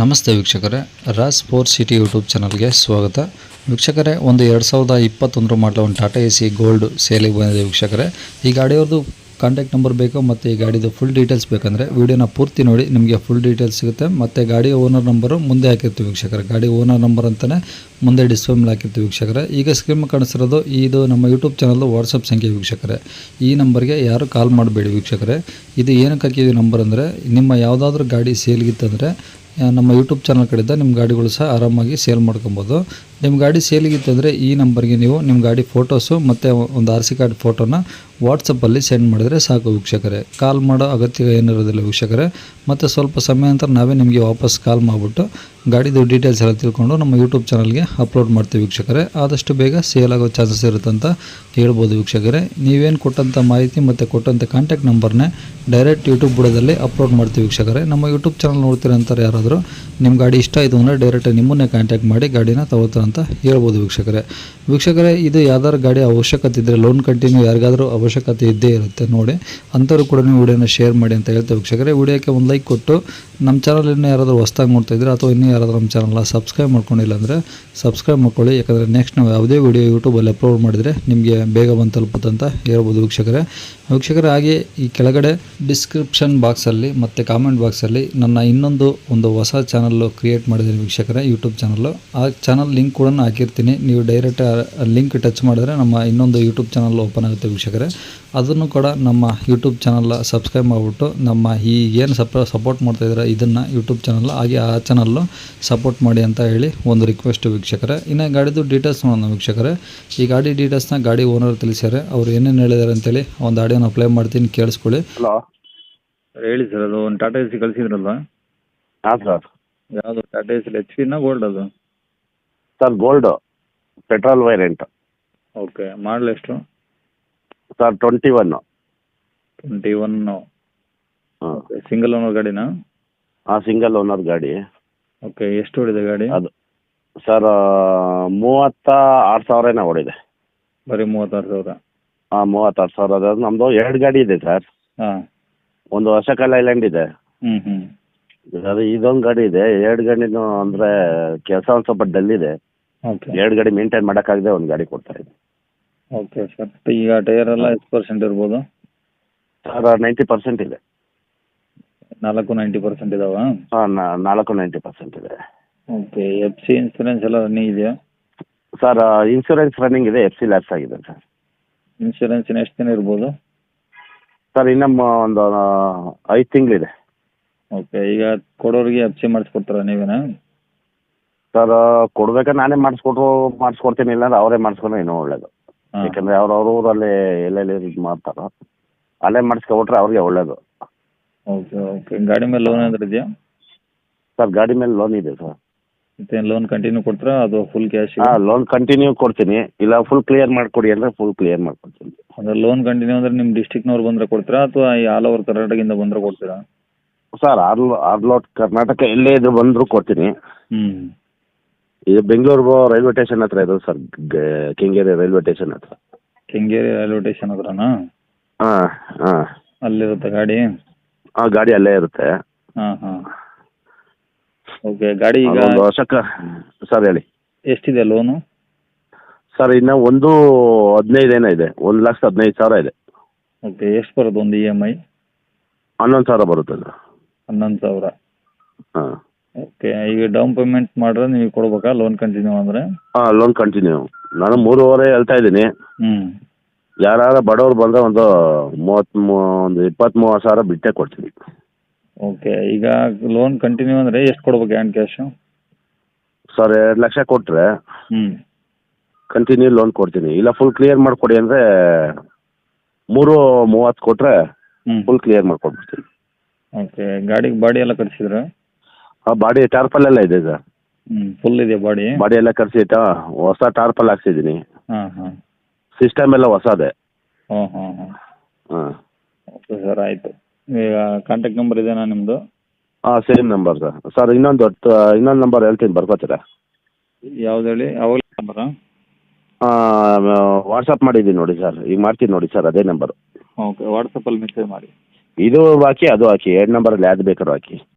ನಮಸ್ತೆ ವೀಕ್ಷಕರೇ, Raj four city YouTube ಚಾನಲ್ಗೆ ಸ್ವಾಗತ. ವೀಕ್ಷಕರೇ, ಒಂದು ಎರಡು ಸಾವಿರದ ಇಪ್ಪತ್ತೊಂದರ ಮಾಡಲ ಒಂದು ಟಾಟಾ ಎ ಸಿ ಗೋಲ್ಡ್ ಸೇಲಿಗೆ ಬಂದಿದೆ ವೀಕ್ಷಕರೇ. ಈ ಗಾಡಿಯವ್ರದ್ದು ಕಾಂಟ್ಯಾಕ್ಟ್ ನಂಬರ್ ಬೇಕು ಮತ್ತು ಈ ಗಾಡಿದು ಫುಲ್ ಡೀಟೇಲ್ಸ್ ಬೇಕಂದರೆ ವೀಡಿಯೋನ ಪೂರ್ತಿ ನೋಡಿ, ನಿಮಗೆ ಫುಲ್ ಡೀಟೇಲ್ಸ್ ಸಿಗುತ್ತೆ. ಮತ್ತು ಗಾಡಿ ಓನರ್ ನಂಬರು ಮುಂದೆ ಹಾಕಿರ್ತೀವಿ ವೀಕ್ಷಕರೇ. ಗಾಡಿ ಓನರ್ ನಂಬರ್ ಅಂತಲೇ ಮುಂದೆ ಡಿಸ್ಪ್ಲೇ ಮೇಲೆ ಹಾಕಿರ್ತೀವಿ ವೀಕ್ಷಕರೇ. ಈಗ ಸ್ಕ್ರೀನ್ ಕಾಣಿಸಿರೋದು, ಇದು ನಮ್ಮ ಯೂಟ್ಯೂಬ್ ಚಾನಲ್ದು ವಾಟ್ಸಪ್ ಸಂಖ್ಯೆ ವೀಕ್ಷಕರೇ. ಈ ನಂಬರ್ಗೆ ಯಾರು ಕಾಲ್ ಮಾಡಬೇಡಿ ವೀಕ್ಷಕರೇ. ಇದು ಏನಕ್ಕೆ ಹಾಕಿದ್ದೀವಿ ನಂಬರ್ ಅಂದರೆ, ನಿಮ್ಮ ಯಾವುದಾದ್ರೂ ಗಾಡಿ ಸೇಲ್ಗಿತ್ತಂದರೆ ನಮ್ಮ ಯೂಟ್ಯೂಬ್ ಚಾನಲ್ ಕಡೆಯಿಂದ ನಿಮ್ಮ ಗಾಡಿಗಳು ಸಹ ಆರಾಮಾಗಿ ಸೇಲ್ ಮಾಡ್ಕೊಬೋದು. ನಿಮ್ಮ ಗಾಡಿ ಸೇಲಿಗಿತ್ತಂದರೆ ಈ ನಂಬರ್ಗೆ ನೀವು ನಿಮ್ಮ ಗಾಡಿ ಫೋಟೋಸು ಮತ್ತು ಒಂದು ಆರ್ ಸಿ ಕಾರ್ಡ್ ಫೋಟೋನ ವಾಟ್ಸಪ್ಪಲ್ಲಿ ಸೆಂಡ್ ಮಾಡಿದರೆ ಸಾಕು ವೀಕ್ಷಕರೇ. ಕಾಲ್ ಮಾಡೋ ಅಗತ್ಯ ಏನಿರೋದಿಲ್ಲ ವೀಕ್ಷಕರೇ. ಮತ್ತು ಸ್ವಲ್ಪ ಸಮಯ ನಂತರ ನಾವೇ ನಿಮಗೆ ವಾಪಸ್ ಕಾಲ್ ಮಾಡಿಬಿಟ್ಟು ಗಾಡಿದು ಡೀಟೇಲ್ಸ್ ಎಲ್ಲ ತಿಳ್ಕೊಂಡು ನಮ್ಮ ಯೂಟ್ಯೂಬ್ ಚಾನಲ್ಗೆ ಅಪ್ಲೋಡ್ ಮಾಡ್ತೀವಿ ವೀಕ್ಷಕರೇ. ಆದಷ್ಟು ಬೇಗ ಸೇಲ್ ಆಗೋ ಚಾನ್ಸಸ್ ಇರುತ್ತೆ ಅಂತ ಹೇಳ್ಬೋದು ವೀಕ್ಷಕರೇ. ನೀವೇನು ಕೊಟ್ಟಂಥ ಮಾಹಿತಿ ಮತ್ತು ಕೊಟ್ಟಂಥ ಕಾಂಟ್ಯಾಕ್ಟ್ ನಂಬರ್ನೇ ಡೈರೆಕ್ಟ್ ಯೂಟ್ಯೂಬ್ ಬುಡದಲ್ಲಿ ಅಪ್ಲೋಡ್ ಮಾಡ್ತೀವಿ ವೀಕ್ಷಕರೇ. ನಮ್ಮ ಯೂಟ್ಯೂಬ್ ಚಾನಲ್ ನೋಡ್ತೀರಂತಾರೆ ಯಾರಾದರೂ ನಿಮ್ಮ ಗಾಡಿ ಇಷ್ಟ ಆಯಿತು ಅಂದರೆ ಡೈರೆಕ್ಟ್ ನಿಮ್ಮನ್ನೇ ಕಾಂಟ್ಯಾಕ್ಟ್ ಮಾಡಿ ಗಾಡಿನ ತಗೋತಾರೆ ಅಂತ ಹೇಳ್ಬೋದು ವೀಕ್ಷಕರೇ. ವೀಕ್ಷಕರೇ, ಇದು ಯಾವ್ದಾದ್ರು ಗಾಡಿ ಅವಶ್ಯಕತೆ ಇದ್ದರೆ ಲೋನ್ ಕಂಟಿನ್ಯೂ ಯಾರಿಗಾದರೂ ಅವಶ್ಯಕತೆ ಇದ್ದೇ ಇರುತ್ತೆ ನೋಡಿ. ಅಂಥವ್ರು ಕೂಡ ನೀವು ವಿಡಿಯೋನ ಶೇರ್ ಮಾಡಿ ಅಂತ ಹೇಳ್ತೇವೆ ವೀಕ್ಷಕರೇ. ವಿಡಿಯೋಕ್ಕೆ ಒಂದು ಲೈಕ್ ಕೊಟ್ಟು ನಮ್ಮ ಚಾನಲ್ ಇನ್ನೂ ಯಾರಾದರೂ ಹೊಸ್ದಾಗಿ ನೋಡ್ತಾ ಇದ್ರೆ ಅಥವಾ ಇನ್ನೂ ಯಾರಾದರೂ ನಮ್ಮ ಚಾನಲ್ನ ಸಬ್ಸ್ಕ್ರೈಬ್ ಮಾಡ್ಕೊಂಡಿಲ್ಲ ಅಂದರೆ ಸಬ್ಸ್ಕ್ರೈಬ್ ಮಾಡ್ಕೊಳ್ಳಿ. ಯಾಕಂದರೆ ನೆಕ್ಸ್ಟ್ ನಾವು ಯಾವುದೇ ವಿಡಿಯೋ ಯೂಟ್ಯೂಬಲ್ಲಿ ಅಪ್ಲೋಡ್ ಮಾಡಿದರೆ ನಿಮಗೆ ಬೇಗ ಬಂದು ಅಂತ ಹೇಳ್ಬೋದು ವೀಕ್ಷಕರೇ. ವೀಕ್ಷಕರೇ, ಹಾಗೆ ಈ ಕೆಳಗಡೆ ಡಿಸ್ಕ್ರಿಪ್ಷನ್ ಬಾಕ್ಸಲ್ಲಿ ಮತ್ತು ಕಾಮೆಂಟ್ ಬಾಕ್ಸಲ್ಲಿ ನನ್ನ ಇನ್ನೊಂದು ಒಂದು ಹೊಸ ಚಾನಲ್ಲು ಕ್ರಿಯೇಟ್ ಮಾಡಿದ್ದೀನಿ ವೀಕ್ಷಕರೇ ಯೂಟ್ಯೂಬ್ ಚಾನಲ್ಲು ಆ ಚಾನಲ್ ಲಿಂಕ್ ಕೂಡ ಹಾಕಿರ್ತೀನಿ. ನೀವು ಡೈರೆಕ್ಟ್ ಲಿಂಕ್ ಟಚ್ ಮಾಡಿದ್ರೆ ನಮ್ಮ ಇನ್ನೊಂದು ಯೂಟ್ಯೂಬ್ ಚಾನಲ್ ಓಪನ್ ಆಗುತ್ತೆ ವೀಕ್ಷಕರೇ. ಅದನ್ನು ಕೂಡ ನಮ್ಮ ಯೂಟ್ಯೂಬ್ ಚಾನಲ್ ಸಬ್ಸ್ಕ್ರೈಬ್ ಮಾಡಿಬಿಟ್ಟು ನಮ್ಮ ಈ ಏನು ಸಪ್ರ ಸಪೋರ್ಟ್ ಮಾಡ್ತಾ ಇದ್ದಾರೆ ಇದನ್ನು ಯೂಟ್ಯೂಬ್ ಚಾನಲ್ ಹಾಗೆ ಆ ಚಾನಲ್ಲು ಸಪೋರ್ಟ್ ಮಾಡಿ ಅಂತ ಹೇಳಿ ಒಂದು ರಿಕ್ವೆಸ್ಟ್ ವೀಕ್ಷಕರೇ. ಇನ್ನು ಗಾಡಿದು ಡೀಟೇಲ್ಸ್ ನೋಡೋಣ ವೀಕ್ಷಕರೇ. ಈ ಗಾಡಿ ಡೀಟೇಲ್ಸ್ನ ಗಾಡಿ ಓನರ್ ತಿಳಿಸ್ಯಾರೆ. ಅವ್ರು ಏನೇನು ಹೇಳಿದ್ದಾರೆ ಅಂತೇಳಿ ಒಂದು ಆಡಿಯೋನ ಅಪ್ಲೈ ಮಾಡ್ತೀನಿ ಕೇಳಿಸ್ಕೊಳ್ಳಿ. ಹಲೋ ಹೇಳಿ ಸರ್ ಅದು ಒಂದು ಟಾಟಾ ಎ ಸಿ ಕಳಿಸಿದ್ರಲ್ವ? ಹಾಂ ಸರ್ ಯಾವುದು ಟಾಟಾ ಎ ಸಿ ಎಚ್ ಪಿನ ಗೋಲ್ಡ್ ಅದು? Sir gold petrol variant okay model ಎಷ್ಟು? Sir twenty one twenty one single owner ಗಾಡಿನಾ? ಹಾಂ ಸಿಂಗಲ್ ಓನರ್ ಗಾಡಿ. ಓಕೆ ಎಷ್ಟು ಓಡಿದೆ ಗಾಡಿ? ಅದು ಸರ್ ಮೂವತ್ತ ಆರು ಸಾವಿರ ಏನೋ ಓಡಿದೆ. ಬರೀ ಮೂವತ್ತಾರು ಸಾವಿರ. ಹಾಂ ಮೂವತ್ತಾರು ಸಾವಿರ ಅದು ನಮ್ಮದು ಎರಡು ಗಾಡಿ ಇದೆ ಸರ್. ಹಾಂ. ಒಂದು ವರ್ಷಕಾಲ ಐಲ್ಯಾಂಡ್ ಇದೆ. ಹ್ಞೂ ಹ್ಞೂ ಅದು ಇದೊಂದು ಗಾಡಿ ಇದೆ. ಎರಡು ಗಾಡಿನೂ ಅಂದ್ರೆ ಕೆಲಸ ಒಂದು ಸ್ವಲ್ಪ ಡಲ್ ಇದೆ. ಓಕೆ ಎರಡು ಗಾಡಿ ಮೇಂಟೈನ್ ಮಾಡೋಕ್ಕಾಗದೆ ಒಂದು ಗಾಡಿ ಕೊಡ್ತಾ ಇದೆ ಓಕೆ ಸರ್ ಈಗ ಟೈರ್ ಎಲ್ಲ ಎಷ್ಟು ಪರ್ಸೆಂಟ್ ಇರ್ಬೋದು? ಸರ್ ನೈಂಟಿ ಪರ್ಸೆಂಟ್ ಇದೆ. ನಾಲ್ಕು ನೈಂಟಿ ಪರ್ಸೆಂಟ್ ಇದಾವ? ಹಾಂ ನಾಲ್ಕು ನೈಂಟಿ ಪರ್ಸೆಂಟ್ ಇದೆ. ಓಕೆ ಎಫ್ ಸಿ ಇನ್ಸೂರೆನ್ಸ್ ಎಲ್ಲ ರನ್ನಿಂಗ್ ಇದೆಯಾ? ಸರ್ ಇನ್ಶೂರೆನ್ಸ್ ರನ್ನಿಂಗ್ ಇದೆ ಎಫ್ ಸಿ ಲ್ಯಾಪ್ಸ್ ಆಗಿದೆ ಸರ್ ಇನ್ಸೂರೆನ್ಸ್ ಇನ್ನು ಎಷ್ಟು ದಿನ ಇರ್ಬೋದು? ಸರ್ ಇನ್ನೊಮ್ಮ ಒಂದು ಐದು ತಿಂಗಳಿದೆ. ಓಕೆ ಈಗ ಕೊಡೋರಿಗೆ ಎಫ್ ಸಿ ಮಾಡಿಸ್ಕೊಡ್ತಾರ ನೀವೇನಾ? ಸರ್ ಕೊಡ್ಬೇಕಾದ್ರೆ ನಾನೇ ಮಾಡಿಸ್ಕೊಟ್ರು ಮಾಡಿಸ್ಕೊಡ್ತೀನಿ ಇಲ್ಲಾಂದ್ರೆ ಅವರೇ ಮಾಡಿಸ್ಕೊಂಡ್ರೆ ಇನ್ನೂ ಒಳ್ಳೇದು. ಯಾಕಂದ್ರೆ ಯಾಕಂದರೆ ಅವ್ರ ಅವ್ರ ಊರಲ್ಲಿ ಎಲ್ಲೆಲ್ಲಿ ಇದು ಮಾಡ್ತಾರೋ ಅಲ್ಲೇ ಮಾಡಿಸ್ಕೊಬಿಟ್ರೆ ಅವ್ರಿಗೆ ಒಳ್ಳೇದು. ಓಕೆ ಓಕೆ ಗಾಡಿ ಮೇಲೆ ಲೋನ್ ಏನಾದರೂ ಇದೆಯಾ? ಸರ್ ಗಾಡಿ ಮೇಲೆ ಲೋನ್ ಇದೆ ಸರ್. ಮತ್ತೆ ಲೋನ್ ಕಂಟಿನ್ಯೂ ಕೊಡ್ತೀರಾ? ಅದು ಫುಲ್ ಕ್ಯಾಶ್ ಹಾಂ ಲೋನ್ ಕಂಟಿನ್ಯೂ ಕೊಡ್ತೀನಿ. ಇಲ್ಲ ಫುಲ್ ಕ್ಲಿಯರ್ ಮಾಡಿಕೊಡಿ ಅಂದ್ರೆ ಫುಲ್ ಕ್ಲಿಯರ್ ಮಾಡ್ಕೊಡ್ತೀನಿ. ಅಂದ್ರೆ ಲೋನ್ ಕಂಟಿನ್ಯೂ ಅಂದ್ರೆ ನಿಮ್ಮ ಡಿಸ್ಟಿಕ್ನವ್ರು ಬಂದ್ರೆ ಕೊಡ್ತೀರಾ? ಅಥವಾ ಈ ಆಲ್ ಓವರ್ ಕರ್ನಾಟಕದಿಂದ ಬಂದ್ರೆ ಕೊಡ್ತೀರಾ? ಸರ್ ಆರ್ ಆರ್ ಲೋಟ್ ಕರ್ನಾಟಕ ಎಲ್ಲೇ ಇದ್ರು ಬಂದರೂ ಕೊಡ್ತೀನಿ. ಹ್ಞೂ ಇದು ಬೆಂಗಳೂರು ರೈಲ್ವೆ ಸ್ಟೇಷನ್ ಹತ್ರ ಇದೆ ಸರ್ ಕೆಂಗೇರಿ ರೈಲ್ವೆ ಸ್ಟೇಷನ್ ಹತ್ರ. ಕೆಂಗೇರಿ ರೈಲ್ವೆ ಸ್ಟೇಷನ್ ಹತ್ರನಾ? ಹಾಂ ಹಾಂ. ಅಲ್ಲಿರುತ್ತೆ ಗಾಡಿ? ಹಾಂ ಗಾಡಿ ಅಲ್ಲೇ ಇರುತ್ತೆ. ಹಾಂ ಹಾಂ. ಓಕೆ ಗಾಡಿ ಈಗ ಒಂದು ವರ್ಷಕ್ಕೆ ಸರ್ ಹೇಳಿ. ಎಷ್ಟಿದೆ ಲೋನು ಸರ್ ಇನ್ನು ಒಂದು ಹದಿನೈದು ಏನೋ ಇದೆ. ಒಂದು ಲಕ್ಷ ಹದಿನೈದು ಸಾವಿರ ಇದೆ. ಓಕೆ ಎಷ್ಟು ಬರುತ್ತೆ ಒಂದು ಇ ಎಂ ಐ ಹನ್ನೊಂದು ಸಾವಿರ ಬರುತ್ತೆ ಅದು ಹನ್ನೊಂದು ಸಾವಿರ. ಹಾಂ. ಓಕೆ ಈಗ ಡೌನ್ ಪೇಮೆಂಟ್ ಮಾಡಿದ್ರೆ ನೀವು ಕೊಡ್ಬೇಕಾ? ಲೋನ್ ಕಂಟಿನ್ಯೂ ಅಂದರೆ? ಹಾಂ ಲೋನ್ ಕಂಟಿನ್ಯೂ ನಾನು ಮೂರುವರೆ ಹೇಳ್ತಾ ಇದ್ದೀನಿ. ಹ್ಞೂ ಯಾರು ಬಡವ್ರು ಬಂದರೆ ಒಂದು ಮೂವತ್ತು ಒಂದು ಇಪ್ಪತ್ತ್ ಮೂವತ್ತು ಸಾವಿರ ಬಿಟ್ಟೇ ಕೊಡ್ತೀನಿ. ಓಕೆ ಈಗ ಲೋನ್ ಕಂಟಿನ್ಯೂ ಅಂದರೆ ಎಷ್ಟು ಕೊಡ್ಬೇಕು ಹ್ಯಾಂಡ್ ಕ್ಯಾಶು ಸರ್ ಎರಡು ಲಕ್ಷ ಕೊಟ್ಟರೆ ಹ್ಞೂ ಕಂಟಿನ್ಯೂ ಲೋನ್ ಕೊಡ್ತೀನಿ. ಇಲ್ಲ ಫುಲ್ ಕ್ಲಿಯರ್ ಮಾಡಿಕೊಡಿ ಅಂದರೆ ಮೂರು ಮೂವತ್ತು ಕೊಟ್ಟರೆ ಹ್ಞೂ ಫುಲ್ ಕ್ಲಿಯರ್ ಮಾಡ್ಕೊಡ್ಬಿಡ್ತೀನಿ. ಓಕೆ ಗಾಡಿಗೆ ಬಾಡಿ ಎಲ್ಲ ಕಟ್ಸಿದ್ರೆ? ಆ ಬಾಡಿ ಟಾರ್ಪಲ್ ಎಲ್ಲ ಇದೆ ಸರ್. ಹ್ಞೂ ಫುಲ್ ಇದೆ ಬಾಡಿ ಬಾಡಿ ಎಲ್ಲ ಕರ್ಸಿಟ್ಟ ಹೊಸ ಟಾರ್ಪಲ್ ಹಾಕ್ಸಿದ್ದೀನಿ. ಹಾಂ ಹಾಂ. ಸಿಸ್ಟಮ್ ಎಲ್ಲ ಹೊಸದೇ. ಹಾಂ ಹಾಂ ಹಾಂ ಹಾಂ. ಓಕೆ ಸರ್ ಆಯಿತು. ಈಗ ಕಾಂಟ್ಯಾಕ್ಟ್ ನಂಬರ್ ಇದೆಯಾ ನಿಮ್ಮದು ಹಾಂ ಸೇಮ್ ನಂಬರ್ ಸರ್ ಸರ್ ಇನ್ನೊಂದು ಹೊತ್ತು ಇನ್ನೊಂದು ನಂಬರ್ ಹೇಳ್ತೀನಿ ಬರ್ಕೋತೀರಾ? ಯಾವ್ದು ಹೇಳಿ? ಅವಾಗ ನಂಬರಾ ವಾಟ್ಸಪ್ ಮಾಡಿದ್ದೀನಿ ನೋಡಿ ಸರ್ ಈಗ ಮಾಡ್ತೀನಿ ನೋಡಿ ಸರ್ ಅದೇ ನಂಬರು ಓಕೆ ವಾಟ್ಸಪ್ಪಲ್ಲಿ ಮೆಸೇಜ್ ಮಾಡಿ. ಇದು ಹಾಕಿ ಅದು ಹಾಕಿ ಎರಡು ನಂಬರಲ್ಲಿ ಯಾವ್ದು ಬೇಕಾದ್ರೂ ಹಾಕಿ